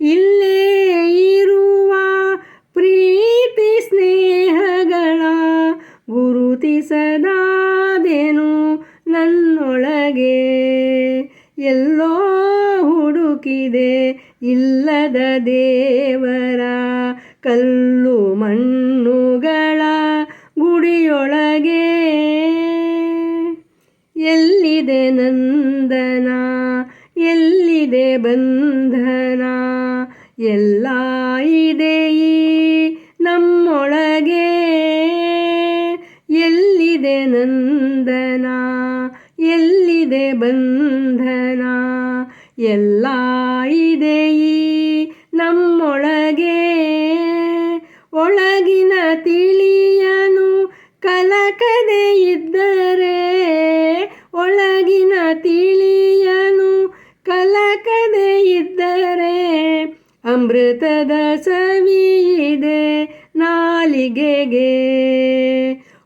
ಇಲ್ಲೇ ಇರುವ ಪ್ರೀತಿ ಸ್ನೇಹಗಳ ಗುರುತಿಸದಾದೇನು ನನ್ನೊಳಗೆ. ಎಲ್ಲೋ ಹುಡುಕಿದೆ ಇಲ್ಲದ ದೇವರ ಕಲ್ಲು ಮಣ್ಣುಗಳ ಗುಡಿಯೊಳಗೆ. ಎಲ್ಲಿದೆ ನಂದನ ಎಲ್ಲಿದೆ ಬಂಧನ, ಎಲ್ಲ ಇದೆ ನಮ್ಮೊಳಗೆ? ಎಲ್ಲಿದೆ ನಂದನ, ಎಲ್ಲಿದೆ ಬಂಧನ, ಎಲ್ಲ ಇದೆ ನಮ್ಮೊಳಗೆ? ಒಳಗಿನ ತಿಳಿಯನು, ಕಲಕದೆ ಇದ್ದರೆ, ಒಳಗಿನ ಅಮೃತದ ಸವಿಯಿದೆ ನಾಲಿಗೆಗೆ.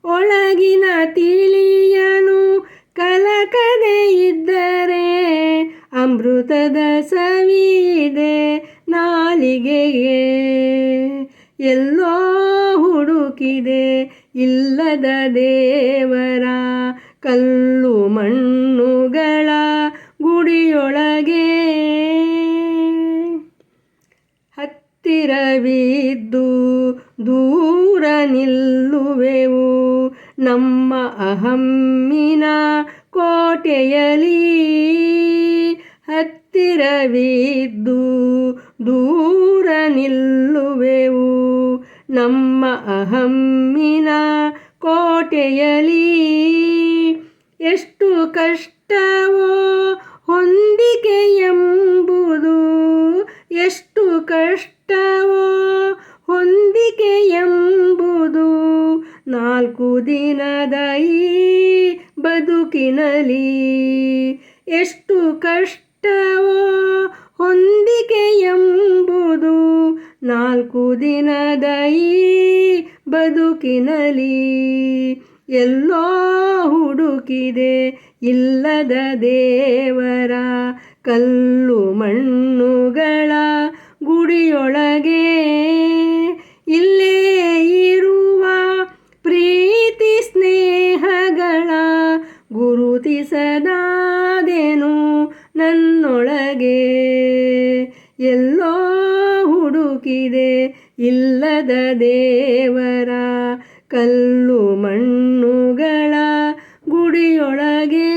ಒಳಗಿನ ತಿಳಿಯನು ಕಲಕದೆ ಇದ್ದರೆ ಅಮೃತದ ಸವಿಯಿದೆ ನಾಲಿಗೆಗೆ. ಎಲ್ಲೋ ಹುಡುಕಿದೆ ಇಲ್ಲದ ದೇವರ ಕಲ್ಲು ಮಣ್ಣುಗಳ ಗುಡಿಯೊಳಗೆ ಹತ್ತಿರವಿದ್ದು ದೂರ ನಿಲ್ಲುವೆವು. ನಮ್ಮ ಅಹಮ್ಮಿನ ಕೋಟೆಯಲಿ ಹತ್ತಿರವಿದ್ದು ದೂರ ನಿಲ್ಲುವೆವು. ನಮ್ಮ ಅಹಮ್ಮಿನ ಕೋಟೆಯಲಿ ಎಷ್ಟು ಕಷ್ಟವೋ ಹೊಂದಿಕೆ ದಿನದ ಬದುಕಿನಲಿ ಎಷ್ಟು ಕಷ್ಟವೋ ಹೊಂದಿಕೆ ಎಂಬುದು ನಾಲ್ಕು ದಿನದ ಬದುಕಿನಲಿ ಎಲ್ಲೋ ಹುಡುಕಿದೆ ಇಲ್ಲದ ದೇವರ ಕಲ್ಲು ಮಣ್ಣುಗಳ ಗುಡಿಯೊಳಗೆ ನನ್ನೊಳಗೆ ಎಲ್ಲೋ ಹುಡುಕಿದೆ ಇಲ್ಲದ ದೇವರ ಕಲ್ಲು ಮಣ್ಣುಗಳ ಗುಡಿಯೊಳಗೆ